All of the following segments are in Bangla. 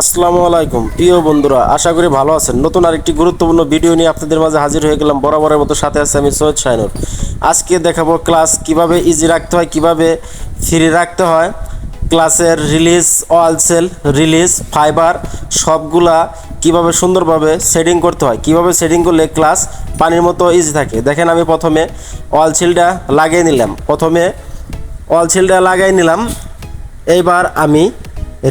আসসালামু আলাইকুম। প্রিয় বন্ধুরা, আশা করি ভালো আছেন। নতুন আরেকটি গুরুত্বপূর্ণ ভিডিও নিয়ে আপনাদের মাঝে হাজির হয়ে গেলাম। বরাবরের মতো সাথে আছে আমি সৈয়দ শাইনুর আজকে দেখাবো ক্লাস কীভাবে ইজি রাখতে হয়, কীভাবে ফ্রি রাখতে হয়। ক্লাসের release oil seal release fibre সবগুলা কীভাবে সুন্দরভাবে সেটিং করতে হয়। কীভাবে সেটিং করলে ক্লাস পানির মতো ইজি থাকে। দেখেন আমি প্রথমে অল সিলটা লাগিয়ে নিলাম। প্রথমে অল সিলটা লাগাই নিলাম। এইবার আমি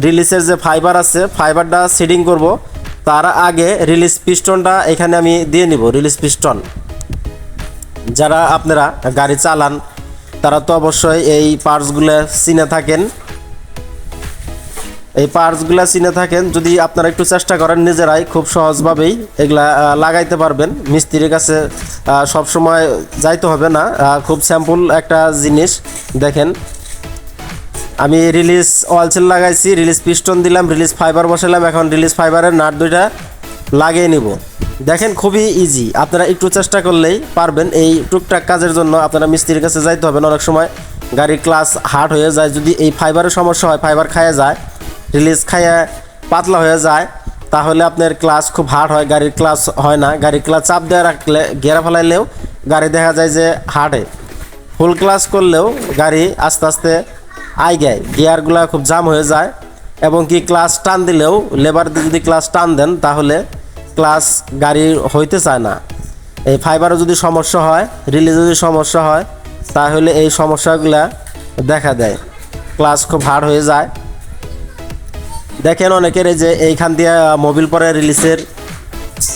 রিলিজের যে ফাইবার আছে ফাইবারটা সেটিং করব। তার আগে রিলিজ পিস্টনটা এখানে আমি দিয়ে নিব রিলিজ পিস্টন যারা আপনারা গাড়ি চালান, তারা তো অবশ্যই এই পার্টসগুলো চিনে থাকেন। এই পার্টসগুলো চিনে থাকেন, যদি আপনারা একটু চেষ্টা করেন নিজেরাই, খুব সহজভাবেই এগুলা লাগাইতে পারবেন। মিস্ত্রির কাছে সবসময় যাইতে হবে না। খুব স্যাম্পল একটা জিনিস, দেখেন। আমি রিলিজ ওয়ালসেল লাগাইছি রিলিজ পিস্টন দিলাম রিলিজ ফাইবার বসালাম এখন রিলিজ ফাইবারের নাট দুইটা লাগিয়ে নিব। দেখেন খুবই ইজি আপনারা একটু চেষ্টা করলেই পারবেন। এই টুকটাক কাজের জন্য আপনারা মিস্ত্রির কাছে যাইতে হবে। না অনেক সময় গাড়ির ক্লাস হার্ড হয়ে যায়। যদি এই ফাইবারের সমস্যা হয় ফাইবার খাইয়ে যায় রিলিজ খাইয়ে পাতলা হয়ে যায়, তাহলে আপনার ক্লাস খুব হার্ড হয়। গাড়ির ক্লাস হয় না। গাড়ির ক্লাস চাপ দেওয়া রাখলে গেরা ফেলাইলেও গাড়ি দেখা যায় যে হার্ডে ফুল ক্লাস করলেও গাড়ি আস্তে আস্তে আই গায় গিয়ারগুলা খুব জাম হয়ে যায় এবং কি ক্লাস টান দিলেও লেবার যদি ক্লাস টান দেন, তাহলে ক্লাস গাড়ি হইতে চায় না। এই ফাইবারও যদি সমস্যা হয় রিলিজে যদি সমস্যা হয়, তাহলে এই সমস্যাগুলা দেখা দেয়। ক্লাস খুব হার্ড হয়ে যায়। দেখেন অনেকের যে এইখান দিয়ে মোবিল পরে রিলিজের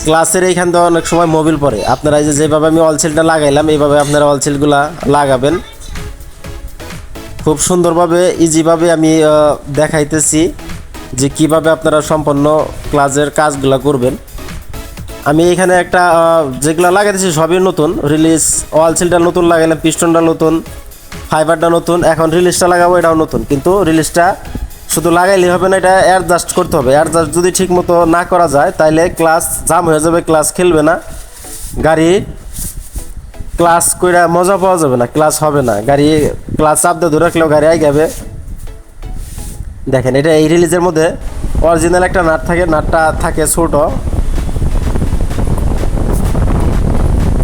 ক্লাসের এইখান দিয়ে অনেক সময় মোবিল পরে। আপনারা যে যেভাবে আমি অলসিলটা লাগাইলাম, এইভাবে আপনারা অলসিলগুলা লাগাবেন। খুব সুন্দরভাবে ইজিভাবে আমি দেখাইতেছি যে কীভাবে আপনারা সম্পন্ন ক্লাসের কাজগুলো করবেন। আমি এখানে একটা যেগুলো লাগাইতেছি সবই নতুন। রিলিজ ওয়ালসিলটা নতুন লাগাইলাম পিস্টনটা নতুন ফাইবারটা নতুন, এখন রিলিজটা লাগাবো, এটাও নতুন। কিন্তু রিলিজটা শুধু লাগাইলে হবে না, এটা অ্যাডজাস্ট করতে হবে। অ্যাডজাস্ট যদি ঠিক মতো না করা যায় তাহলে ক্লাস জাম হয়ে যাবে ক্লাস খেলবে না। গাড়ি ক্লাস কইরা মজা পাওয়া যাবে না, ক্লাস হবে না। গাড়ি ক্লাস চাপ দিয়ে ধরে রাখলেও গাড়ি আই যাবে। দেখেন, এটা এই রিলিজের মধ্যে অরিজিনাল একটা নাট থাকে, নাটটা থাকে ছোট।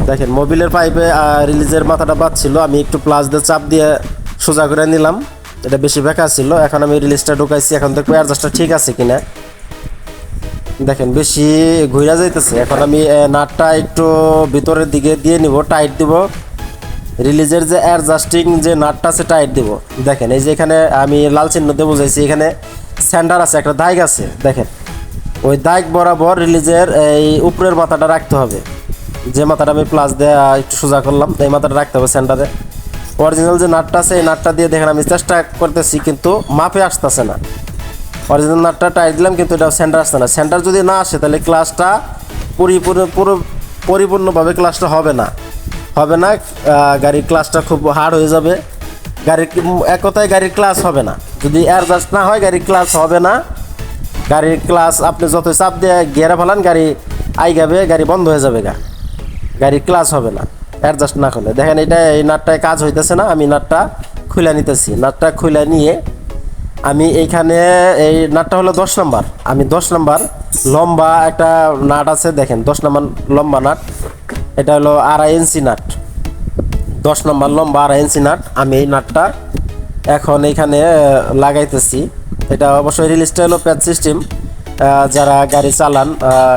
দেখেন মোবিলের পাইপে রিলিজের মাথাটা বাঁধছিল আমি একটু প্লাস দিয়ে চাপ দিয়ে সোজা করে নিলাম। এটা বেশি বেকার ছিল এখন আমি রিলিজটা ঢুকাইছি, এখন দেখব অ্যাডজাস্টটা ঠিক আছে কিনা। দেখেন, বেশি ঘুরা যাইতেছে। এখন আমি নাটটা একটু ভিতরের দিকে দিয়ে নিব টাইট দিব। রিলিজের যে অ্যাডজাস্টিং যে নাটটা আছে টাইট দিব। দেখেন, এই যে এখানে আমি লাল চিহ্ন দিয়ে বুঝাইছি, এখানে স্যান্ডার আছে, একটা দাগ আছে। দেখেন, ওই দাগ বরাবর রিলিজের এই উপরের মাথাটা রাখতে হবে। যে মাথাটা আমি প্লাস দিয়ে একটু সোজা করলাম, এই মাথাটা রাখতে হবে সেন্টারে অরিজিনাল যে নাটটা আছে, এই নাটটা দিয়ে দেখেন, আমি চেষ্টা করতেছি, কিন্তু মাপে আসতেছে না। অরিজিনাল নাটটা টাইট দিলাম, কিন্তু এটা সেন্টার আসছে না। সেন্টার যদি না আসে, তাহলে ক্লাসটা পরিপূর্ণ পুরো পরিপূর্ণভাবে ক্লাসটা হবে না। হবে না গাড়ির ক্লাসটা খুব হার্ড হয়ে যাবে। গাড়ির এক কথায় গাড়ির ক্লাস হবে না। যদি অ্যাডজাস্ট না হয়, গাড়ির ক্লাস হবে না। গাড়ির ক্লাস আপনি যত চাপ দিয়ে গিয়ারে ফেলান, গাড়ি আই যাবে গাড়ি বন্ধ হয়ে যাবে গা। গাড়ির ক্লাস হবে না। অ্যাডজাস্ট না করলে দেখেন, এটা এই নাটটায় কাজ হইতেছে না। আমি নাটটা খুলে নিতেছি। নাটটা খুলে নিয়ে আমি এইখানে এই নাটটা হলো দশ নম্বর। আমি দশ নম্বর লম্বা একটা নাট আছে দেখেন দশ নম্বর লম্বা নাট। এটা হলো আড়াই ইঞ্চি নাট। দশ নম্বর লম্বা আড়াই ইঞ্চি নাট। আমি এই নাটটা এখন আহ, লাগাইতেছি। এটা অবশ্যই রিলিজটা হলো প্যাচ সিস্টেম যারা গাড়ি চালান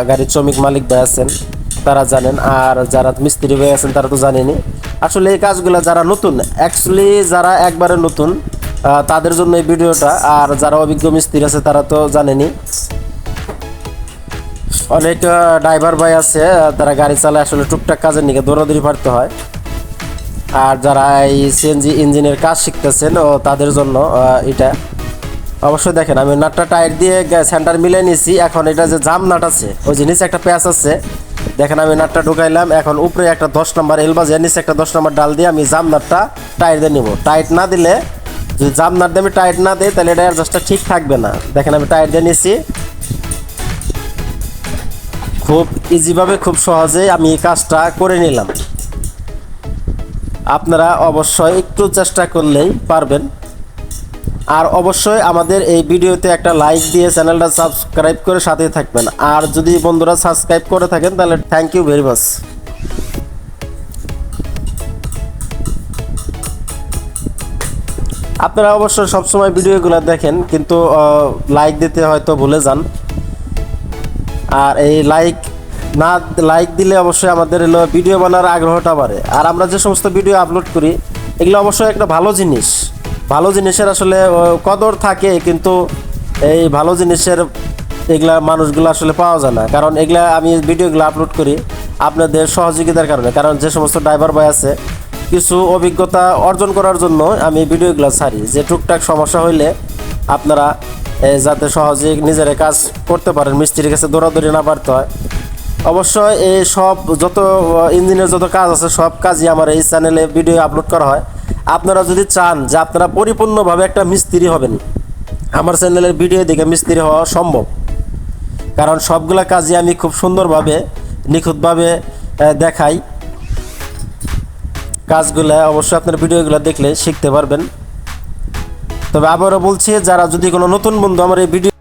গাড়ির শ্রমিক মালিক ভাই আছেন তারা জানেন। আর যারা মিস্ত্রি ভাই আছেন তারা তো জানেনি আসলে এই কাজগুলো যারা নতুন অ্যাকচুয়ালি যারা একবারে নতুন তাদের জন্য এই ভিডিওটা, আর যারা অভিজ্ঞ মিস্ত্রি আছে, তারা তো জানেনি। অনেক ড্রাইভার ভাই আছে, তারা গাড়ি চালায়, আসলে টুকটাক কাজের নিকে দৌড়াদৌড়ি পারতে হয়। আর যারা এই সিএনজি ইঞ্জিনের কাজ শিখতেছেন, ও তাদের জন্য এটা। অবশ্যই দেখেন, আমি নাটটা টায়ার দিয়ে সেন্টার মিলে নিয়েছি, এখন এটা যে জাম নাট আছে, ওই নিচে একটা প্যাচ আছে, দেখেন আমি নাটটা ঢুকাইলাম, এখন উপরে একটা দশ নম্বর এলবাজে নিচে একটা দশ নম্বর ডাল দিয়ে আমি জাম নাটটা টাইট দিয়ে নিব। টাইট না দিলে যদি জাম নাট দিয়ে আমি টাইট না দিই তাহলে এটা অ্যাডজাস্টটা ঠিক থাকবে না। দেখেন আমি টাইট দিয়ে নিয়েছি খুব ইজিভাবে খুব সহজেই আমি এই কাজটা করে নিলাম। আপনারা অবশ্যই একটু চেষ্টা করলেই পারবেন। আর অবশ্যই আমাদের এই ভিডিওতে একটা লাইক দিয়ে চ্যানেলটা সাবস্ক্রাইব করে সাথে থাকবেন। আর যদি বন্ধুরা সাবস্ক্রাইব করে থাকেন, তাহলে থ্যাংক ইউ ভেরি মাচ আপনারা অবশ্যই সবসময় ভিডিওগুলো দেখেন, কিন্তু লাইক দিতে হয়তো ভুলে যান। আর এই লাইক না লাইক দিলে অবশ্যই আমাদের হলো ভিডিও বানার আগ্রহটা বাড়ে। আর আমরা যে সমস্ত ভিডিও আপলোড করি, এগুলো অবশ্যই একটা ভালো জিনিস। ভালো জিনিসের আসলে কদর থাকে, কিন্তু এই ভালো জিনিসের এগুলা মানুষগুলো আসলে পাওয়া যায় না। কারণ এগুলা আমি ভিডিওগুলো আপলোড করি আপনাদের সহযোগিতার কারণে। কারণ যে সমস্ত ড্রাইভার ভাই আছে কিছু অভিজ্ঞতা অর্জন করার জন্য আমি ভিডিওগুলো ছাড়ি। যে টুকটাক সমস্যা হইলে আপনারা যাতে সহজে নিজেরা কাজ করতে পারেন, মিস্ত্রির কাছে দৌড়াদৌড়ি না পারতে হয়। অবশ্যই এই সব যত ইঞ্জিনের যত কাজ আছে, সব কাজই আমার এই চ্যানেলে ভিডিও আপলোড করা হয়। আপনারা যদি চান যে আপনারা পরিপূর্ণভাবে একটা মিস্ত্রি হবেন, আমার চ্যানেলের ভিডিও দেখে মিস্ত্রি হওয়া সম্ভব। কারণ সবগুলা কাজই আমি খুব সুন্দরভাবে, নিখুঁতভাবে দেখাই। কাজগুলো, অবশ্যই আপনার ভিডিওগুলো দেখলে শিখতে পারবেন। তবে আবারও বলছি, যারা যদি কোনো নতুন বন্ধু আমার এই ভিডিও